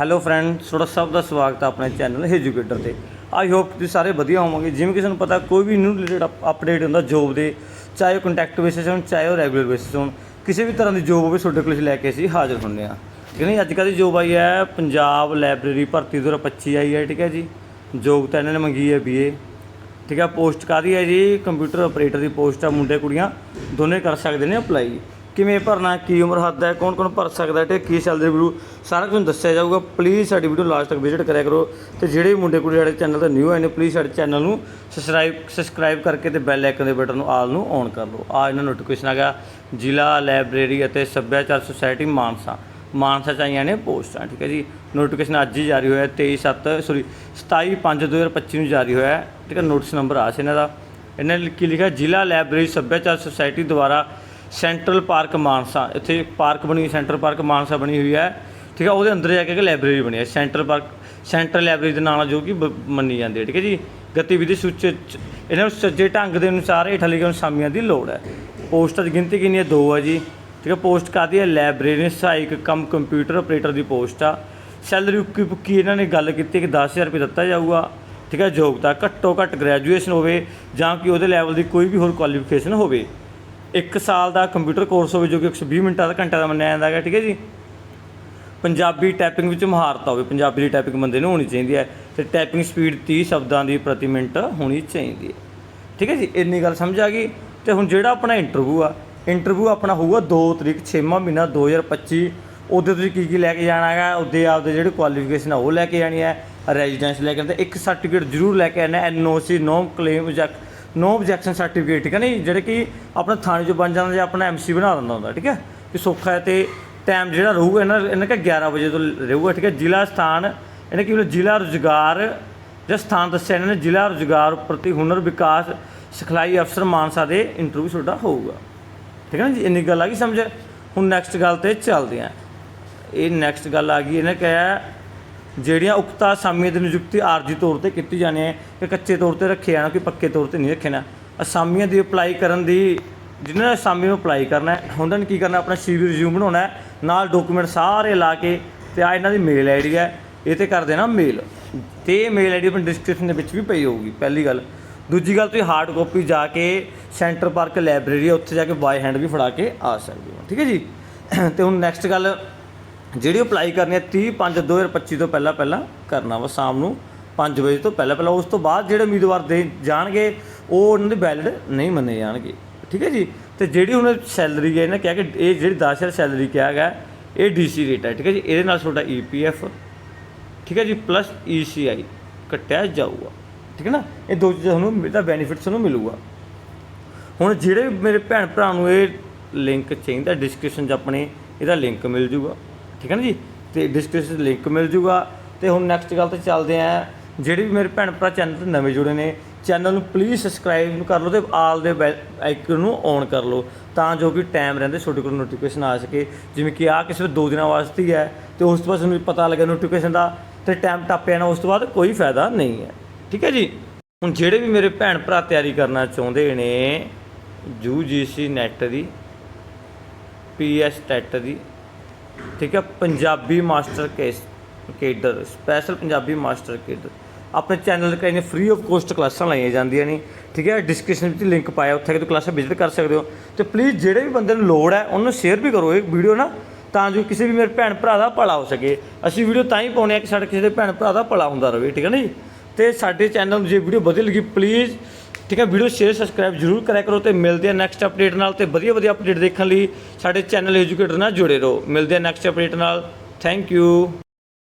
Hello friend ਤੁਹਾਡਾ ਸਭ ਦਾ ਸਵਾਗਤ ਹੈ ਆਪਣੇ ਚੈਨਲ ਐਜੂਕੇਟਰ ਤੇ। ਆਈ ਹੋਪ ਤੁਸੀਂ ਸਾਰੇ ਵਧੀਆ ਹੋਵੋਗੇ। ਜਿਵੇਂ ਕਿ ਤੁਹਾਨੂੰ ਪਤਾ, ਕੋਈ ਵੀ ਨਿਊ ਰਿਲੇਟਡ ਅਪਡੇਟ ਹੁੰਦਾ ਜੋਬ ਦੇ, ਚਾਹੇ ਉਹ ਕੰਟੈਕਟ ਬੇਸਿਸ ਹੋਣ, ਚਾਹੇ ਉਹ ਰੈਗੂਲਰ ਬੇਸਿਸ ਹੋਣ, ਕਿਸੇ ਵੀ ਤਰ੍ਹਾਂ ਦੀ ਜੋਬ ਹੋਵੇ, ਤੁਹਾਡੇ ਕੋਲ ਲੈ ਕੇ ਅਸੀਂ ਹਾਜ਼ਰ ਹੁੰਦੇ ਹਾਂ। ਠੀਕ ਹੈ ਨਹੀਂ ਅੱਜ ਕੱਲ੍ਹ ਦੀ ਜੋਬ ਆਈ ਹੈ, ਪੰਜਾਬ ਲਾਇਬ੍ਰੇਰੀ ਭਰਤੀ 2025 ਆਈ ਹੈ, ਠੀਕ ਹੈ ਜੀ। ਜੋਬ ਤਾਂ ਇਹਨਾਂ ਨੇ ਮੰਗੀ ਹੈ ਬੀਏ ਠੀਕ ਹੈ ਪੋਸਟ ਕਾਦੀ ਹੈ ਜੀ? ਕੰਪਿਊਟਰ ਆਪਰੇਟਰ ਦੀ ਪੋਸਟ ਆ, ਮੁੰਡੇ ਕੁੜੀਆਂ, ਦੋਨੇ ਕਰ ਸਕਦੇ ਨੇ ਅਪਲਾਈ ਕਿਵੇਂ ਭਰਨਾ, ਕੀ ਉਮਰ ਹੱਦ ਹੈ ਕੌਣ ਕੌਣ ਭਰ ਸਕਦਾ ਹੈ ਤੇ ਕੀ ਸੈਲਰੀ ਵੀਡੀਓ ਸਾਰਾ ਕੁਝ ਦੱਸਿਆ ਜਾਊਗਾ। ਪਲੀਜ਼ ਸਾਡੀ ਵੀਡੀਓ ਲਾਸਟ ਤੱਕ ਵਿਜ਼ਿਟ ਕਰਿਆ ਕਰੋ ਤੇ ਜਿਹੜੇ ਮੁੰਡੇ ਕੁੜੀ ਸਾਡੇ ਚੈਨਲ ਤੇ ਨਿਊ ਆਏ ਨੇ ਪਲੀਜ਼ ਸਾਡੇ ਚੈਨਲ ਨੂੰ ਸਬਸਕ੍ਰਾਈਬ ਸਬਸਕ੍ਰਾਈਬ ਕਰਕੇ ਤੇ ਬੈਲ ਆਈਕਨ ਦੇ ਬਟਨ ਨੂੰ ਆਲ ਨੂੰ ਔਨ ਕਰ ਲਓ। ਆ ਇਹਨਾਂ ਨੋਟੀਫਿਕੇਸ਼ਨ ਆ ਗਿਆ, ਜ਼ਿਲ੍ਹਾ ਲਾਇਬ੍ਰੇਰੀ ਅਤੇ ਸੱਭਿਆਚਾਰ ਸੁਸਾਇਟੀ ਮਾਨਸਾ। ਮਾਨਸਾ ਚ ਆਈਆਂ ਨੇ ਪੋਸਟਾਂ, ਠੀਕ ਹੈ ਜੀ। ਨੋਟੀਫਿਕੇਸ਼ਨ ਅੱਜ ਹੀ ਜਾਰੀ ਹੋਇਆ 23 7 ਸੌਰੀ 27 5 2025 ਨੂੰ ਜਾਰੀ ਹੋਇਆ, ਠੀਕ ਹੈ ਨੋਟਿਸ ਨੰਬਰ ਆ ਸੀ ਇਹਨਾਂ ਦਾ। ਇਹਨਾਂ ਨੇ ਕੀ ਲਿਖਿਆ? ਜ਼ਿਲ੍ਹਾ ਲਾਇਬ੍ਰੇਰੀ ਸੱਭਿਆਚਾਰ ਸੁਸਾਇਟੀ ਦੁਆਰਾ ਸੈਂਟਰਲ ਪਾਰਕ ਮਾਨਸਾ, ਇੱਥੇ ਪਾਰਕ ਬਣੀ ਸੈਂਟਰਲ ਪਾਰਕ ਮਾਨਸਾ ਬਣੀ ਹੋਈ ਹੈ। ਠੀਕ ਹੈ, ਉਹਦੇ ਅੰਦਰ ਜਾ ਕੇ ਇੱਕ ਲਾਇਬ੍ਰੇਰੀ ਬਣੀ ਹੈ, ਸੈਂਟਰਲ ਪਾਰਕ, ਸੈਂਟਰਲ ਲਾਇਬ੍ਰੇਰੀ ਦੇ ਨਾਲ ਜੋ ਕਿ ਬ- ਮੰਨੀ ਜਾਂਦੀ ਹੈ, ਠੀਕ ਹੈ ਜੀ। ਗਤੀਵਿਧੀ ਸੂਚੀ ਇਹਨਾਂ ਨੂੰ ਸੱਜੇ ਢੰਗ ਦੇ ਅਨੁਸਾਰ ਹੇਠਾਂ ਲਿਖੇ ਅਸਾਮੀਆਂ ਦੀ ਲੋੜ ਹੈ। ਪੋਸਟਾਂ ਦੀ ਗਿਣਤੀ ਕਿੰਨੀ ਹੈ? ਦੋ ਹੈ ਜੀ। ਠੀਕ ਹੈ, ਪੋਸਟ ਕਾਦੀ ਹੈ? ਲਾਇਬ੍ਰੇਰੀ ਸਹਾਇਕ ਕਮ ਕੰਪਿਊਟਰ ਆਪਰੇਟਰ ਦੀ ਪੋਸਟ ਆ। ਸੈਲਰੀ ਉੱਕੀ ਪੁੱਕੀ ਇਹਨਾਂ ਨੇ ਗੱਲ ਕੀਤੀ ਕਿ 10000 ਰੁਪਏ ਦਿੱਤਾ ਜਾਊਗਾ। ਠੀਕ ਹੈ, ਯੋਗਤਾ ਘੱਟੋ ਘੱਟ ਗ੍ਰੈਜੂਏਸ਼ਨ ਹੋਵੇ ਜਾਂ ਕਿ ਉਹਦੇ ਲੈਵਲ ਦੀ ਕੋਈ ਵੀ ਹੋਰ ਕੁਆਲੀਫਿਕੇਸ਼ਨ ਹੋਵੇ। ਇੱਕ ਸਾਲ ਦਾ ਕੰਪਿਊਟਰ ਕੋਰਸ ਹੋਵੇ ਜੋ ਕਿ 120 ਮਿੰਟਾਂ ਦਾ ਘੰਟਾ ਦਾ ਮੰਨਿਆ ਜਾਂਦਾ ਹੈਗਾ, ਠੀਕ ਹੈ ਜੀ? ਪੰਜਾਬੀ ਟਾਈਪਿੰਗ ਵਿੱਚ ਮਹਾਰਤ ਹੋਵੇ, ਪੰਜਾਬੀ ਦੀ ਟਾਈਪਿੰਗ ਬੰਦੇ ਨੂੰ ਹੋਣੀ ਚਾਹੀਦੀ ਹੈ ਤੇ ਟਾਈਪਿੰਗ ਸਪੀਡ 30 ਸ਼ਬਦਾਂ ਦੀ ਪ੍ਰਤੀ ਮਿੰਟ ਹੋਣੀ ਚਾਹੀਦੀ ਹੈ, ਠੀਕ ਹੈ ਜੀ? ਇੰਨੀ ਗੱਲ ਸਮਝ ਆ ਗਈ? ਤੇ ਹੁਣ ਜਿਹੜਾ ਆਪਣਾ ਇੰਟਰਵਿਊ ਆ ਇੰਟਰਵਿਊ ਆਪਣਾ ਹੋਊਗਾ 2 ਤਰੀਕ 6ਵਾਂ ਮਹੀਨਾ 2025 ਉਹਦੇ ਤੁਸੀਂ ਕੀ ਕੀ ਲੈ ਕੇ ਜਾਣਾ ਹੈਗਾ? ਉਹਦੇ ਆਪਦੇ ਜਿਹੜੇ ਕੁਆਲੀਫਿਕੇਸ਼ਨ ਆ, ਉਹ ਲੈ ਕੇ ਜਾਣੀ ਹੈ ਰੈਜ਼ੀਡੈਂਸ ਲੈ ਕੇ ਆਉਂਦੇ, ਇੱਕ ਸਰਟੀਫਿਕੇਟ ਜ਼ਰੂਰ ਲੈ ਕੇ ਆਣਾ ਐਨਓਸੀ ਨੋ ਕਲੇਮ ਜਾਂ ਨੋ ਆਬਜੈਕਸ਼ਨ ਸਰਟੀਫਿਕੇਟ ਠੀਕ ਹੈ ਨਹੀਂ ਜਿਹੜੇ ਕਿ ਆਪਣਾ ਥਾਣੇ 'ਚੋਂ ਬਣ ਜਾਂਦਾ ਜਾਂ ਆਪਣਾ ਐਮਸੀ ਬਣਾ ਦਿੰਦਾ ਹੁੰਦਾ, ਠੀਕ ਹੈ? ਕਿ ਸੌਖਾ ਹੈ ਤੇ ਟਾਈਮ ਜਿਹੜਾ ਰਹੂਗਾ, ਇਹਨਾਂ ਇਹਨਾਂ ਕਾ 11 ਵਜੇ ਤੋਂ ਰਹੂਗਾ, ਠੀਕ ਹੈ? ਜ਼ਿਲ੍ਹਾ ਸਥਾਨ, ਇਹਨਾਂ ਕੀ ਜ਼ਿਲ੍ਹਾ ਰੁਜ਼ਗਾਰ ਜਾਂ ਸਥਾਨ ਦੱਸਿਆ ਇਹਨਾਂ ਨੇ, ਜ਼ਿਲ੍ਹਾ ਰੁਜ਼ਗਾਰ ਪ੍ਰਤੀ ਹੁਨਰ ਵਿਕਾਸ ਸਿਖਲਾਈ ਅਫਸਰ ਮਾਨਸਾ ਦੇ ਇੰਟਰਵਿਊ ਤੁਹਾਡਾ ਹੋਊਗਾ। ਠੀਕ ਹੈ ਨਾ ਜੀ? ਇੰਨੀ ਗੱਲ ਆ ਗਈ, ਸਮਝ? ਹੁਣ ਨੈਕਸਟ ਗੱਲ ਤੇ ਚੱਲਦੇ ਹਾਂ। ਇਹ ਨੈਕਸਟ ਗੱਲ ਆ ਗਈ, ਇਹਨੇ ਕਿਹਾ ਜਿਹੜੀਆਂ ਉਕਤਾ ਅਸਾਮੀਆਂ ਦੀ ਨਿਯੁਕਤੀ ਆਰਜੀ ਤੌਰ ਤੇ ਕੀਤੀ ਜਾਣੀ ਹੈ ਕਿ ਕੱਚੇ ਤੌਰ ਤੇ ਰੱਖੇ ਜਾਣਾ, ਕੋਈ ਪੱਕੇ ਤੌਰ ਤੇ ਨਹੀਂ ਰੱਖੇ ਨਾ ਅਸਾਮੀਆਂ ਦੀ ਅਪਲਾਈ ਕਰਨ ਦੀ, ਜਿਹਨਾਂ ਨੇ ਅਸਾਮੀ ਨੂੰ ਅਪਲਾਈ ਕਰਨਾ ਹੈ ਉਹਨਾਂ ਨੇ ਕੀ ਕਰਨਾ ਆਪਣਾ ਸੀਵੀ ਰਿਜ਼ਿਊਮ ਬਣਾਉਣਾ ਹੈ, ਨਾਲ ਡਾਕੂਮੈਂਟ ਸਾਰੇ ਲਾ ਕੇ ਤੇ ਆ ਇਹਨਾਂ ਦੀ ਮੇਲ ਆਈਡੀ ਹੈ, ਇਹ ਤੇ ਕਰ ਦੇਣਾ ਮੇਲ ਤੇ ਇਹ ਮੇਲ ਆਈਡੀ ਆਪਣੀ ਡਿਸਕ੍ਰਿਪਸ਼ਨ ਦੇ ਵਿੱਚ ਵੀ ਪਈ ਹੋਊਗੀ, ਪਹਿਲੀ ਗੱਲ। ਦੂਜੀ ਗੱਲ, ਤੁਸੀਂ ਹਾਰਡ ਕਾਪੀ ਜਾ ਕੇ ਸੈਂਟਰ ਪਾਰਕ ਲਾਇਬ੍ਰੇਰੀ ਹੈ ਉੱਥੇ ਜਾ ਕੇ ਬਾਈ ਹੈਂਡ ਵੀ ਫੜਾ ਕੇ ਆ ਸਕਦੇ ਹੋ, ਠੀਕ ਹੈ ਜੀ? ਤੇ ਹੁਣ ਨੈਕਸਟ ਗੱਲ ਜਿਹੜੀ ਅਪਲਾਈ ਕਰਨੀ ਹੈ 30 5 2025 ਤੋਂ ਪਹਿਲਾਂ ਪਹਿਲਾਂ ਕਰਨਾ ਵਾ, ਸ਼ਾਮ ਨੂੰ 5 ਵਜੇ ਤੋਂ ਪਹਿਲਾਂ ਪਹਿਲਾਂ, ਉਸ ਤੋਂ ਬਾਅਦ ਜਿਹੜੇ ਉਮੀਦਵਾਰ ਦੇ ਜਾਣਗੇ, ਉਹ ਉਹਨਾਂ ਦੇ ਵੈਲਿਡ ਨਹੀਂ ਮੰਨੇ ਜਾਣਗੇ। ਠੀਕ ਹੈ ਜੀ? ਤੇ ਜਿਹੜੀ ਹੁਣ ਸੈਲਰੀ ਹੈ, ਇਹਨਾਂ ਕਿਹਾ ਕਿ ਇਹ ਜਿਹੜੀ 10000 ਸੈਲਰੀ ਕਿਹਾ ਗਿਆ, ਇਹ ਡੀਸੀ ਰੇਟ ਹੈ ਠੀਕ ਹੈ ਜੀ? ਇਹਦੇ ਨਾਲ ਤੁਹਾਡਾ ਈਪੀਐਫ ਠੀਕ ਹੈ ਜੀ? ਪਲੱਸ ਈਸੀਆਈ ਕੱਟਿਆ ਜਾਊਗਾ। ਠੀਕ ਹੈ ਨਾ? ਇਹ ਦੋ ਚੀਜ਼ਾਂ ਤੁਹਾਨੂੰ, ਇਹਦਾ ਬੈਨੀਫਿਟ ਤੁਹਾਨੂੰ ਮਿਲੂਗਾ। ਹੁਣ ਜਿਹੜੇ ਮੇਰੇ ਭੈਣ ਭਰਾ ਨੂੰ ਇਹ ਲਿੰਕ ਚਾਹੀਦਾ ਡਿਸਕ੍ਰਿਪਸ਼ਨ 'ਚ ਆਪਣੇ, ਇਹਦਾ ਲਿੰਕ ਮਿਲ ਜੂਗਾ। ਠੀਕ ਹੈ ਨਾ ਜੀ? ਤੇ ਡਿਸਕ੍ਰਿਪਸ਼ਨ ਲਿੰਕ ਮਿਲ ਜੂਗਾ। ਤੇ ਹੁਣ ਨੈਕਸਟ ਗੱਲ ਤੇ ਚੱਲਦੇ ਆਂ। ਜਿਹੜੇ ਵੀ ਮੇਰੇ ਭੈਣ ਭਰਾ ਚੈਨਲ ਤੇ ਨਵੇਂ ਜੁੜੇ ਨੇ ਚੈਨਲ ਨੂੰ ਪਲੀਜ਼ ਸਬਸਕ੍ਰਾਈਬ ਕਰ ਲਓ ਤੇ ਆਲ ਦੇ ਆਈਕਨ ਨੂੰ ਔਨ ਕਰ ਲਓ। ਤਾਂ ਜੋ ਕਿ ਟਾਈਮ ਰਹਿੰਦੇ, ਤੁਹਾਡੇ ਕੋਲ ਨੋਟੀਫਿਕੇਸ਼ਨ ਆ ਸਕੇ। ਜਿਵੇਂ ਕਿ ਆ ਕਿਸੇ ਦੋ ਦਿਨਾਂ ਵਾਸਤੇ ਹੀ ਹੈ। ਤੇ ਉਸ ਤੋਂ ਬਾਅਦ ਤੁਹਾਨੂੰ ਪਤਾ ਲੱਗੇ ਨੋਟੀਫਿਕੇਸ਼ਨ ਦਾ। ਤੇ ਟਾਈਮ ਟੱਪਿਆ ਨਾ, ਉਸ ਤੋਂ ਬਾਅਦ ਕੋਈ ਫਾਇਦਾ ਨਹੀਂ ਹੈ। ਠੀਕ ਹੈ ਜੀ? ਹੁਣ ਜਿਹੜੇ ਵੀ ਮੇਰੇ ਭੈਣ ਭਰਾ ਤਿਆਰੀ ਕਰਨਾ ਚਾਹੁੰਦੇ ਨੇ ਯੂਜੀਸੀ ਨੈਟ ਦੀ, ਪੀਐਸ ਟੈਟ ਦੀ ਠੀਕ ਹੈ, Punjabi master case cadre special Punjabi master cadre. ਆਪਣੇ ਚੈਨਲ ਤੇ ਨੇ ਫ੍ਰੀ ਆਫ ਕੋਸਟ ਕਲਾਸਾਂ ਲਾਈਆਂ ਜਾਂਦੀਆਂ ਨੇ, ਠੀਕ ਹੈ ਡਿਸਕ੍ਰਿਪਸ਼ਨ ਵਿੱਚ ਲਿੰਕ ਪਾਇਆ, ਉੱਥੇ ਕਿ ਤੁਸੀਂ ਕਲਾਸਾਂ ਵਿਜ਼ਿਟ ਕਰ ਸਕਦੇ ਹੋ। ਤੇ ਪਲੀਜ਼ ਜਿਹੜੇ ਵੀ ਬੰਦੇ ਨੂੰ ਲੋੜ ਹੈ, ਉਹਨੂੰ ਸ਼ੇਅਰ ਵੀ ਕਰੋ ਇਹ ਵੀਡੀਓ ਨਾ, ਤਾਂ ਜੋ ਕਿਸੇ ਵੀ ਮੇਰੇ ਭੈਣ ਭਰਾ ਦਾ ਭਲਾ ਹੋ ਸਕੇ। ਅਸੀਂ ਵੀਡੀਓ ਤਾਂ ਹੀ ਪਾਉਣੇ ਆ ਕਿ ਸਾਡੇ ਕਿਸੇ ਦੇ ਭੈਣ ਭਰਾ ਦਾ ਭਲਾ ਹੁੰਦਾ ਰਹੇ, ਠੀਕ ਹੈ ਨਾ ਜੀ? ਤੇ ਸਾਡੇ ਚੈਨਲ ਨੂੰ ਜੇ ਵੀਡੀਓ ਵਧੀਆ ਲੱਗੀ ਪਲੀਜ਼ ਠੀਕ ਹੈ, ਵੀਡੀਓ ਸ਼ੇਅਰ ਸਬਸਕ੍ਰਾਈਬ ਜਰੂਰ ਕਰਿਆ ਕਰੋ ਤੇ ਮਿਲਦੇ ਆ ਨੈਕਸਟ ਅਪਡੇਟ ਨਾਲ ਤੇ ਵਧੀਆ ਵਧੀਆ ਅਪਡੇਟ ਦੇਖਣ ਲਈ ਸਾਡੇ ਚੈਨਲ ਐਜੂਕੇਟਰ ਨਾਲ ਜੁੜੇ ਰਹੋ। ਮਿਲਦੇ ਆ ਨੈਕਸਟ ਅਪਡੇਟ ਨਾਲ। Thank you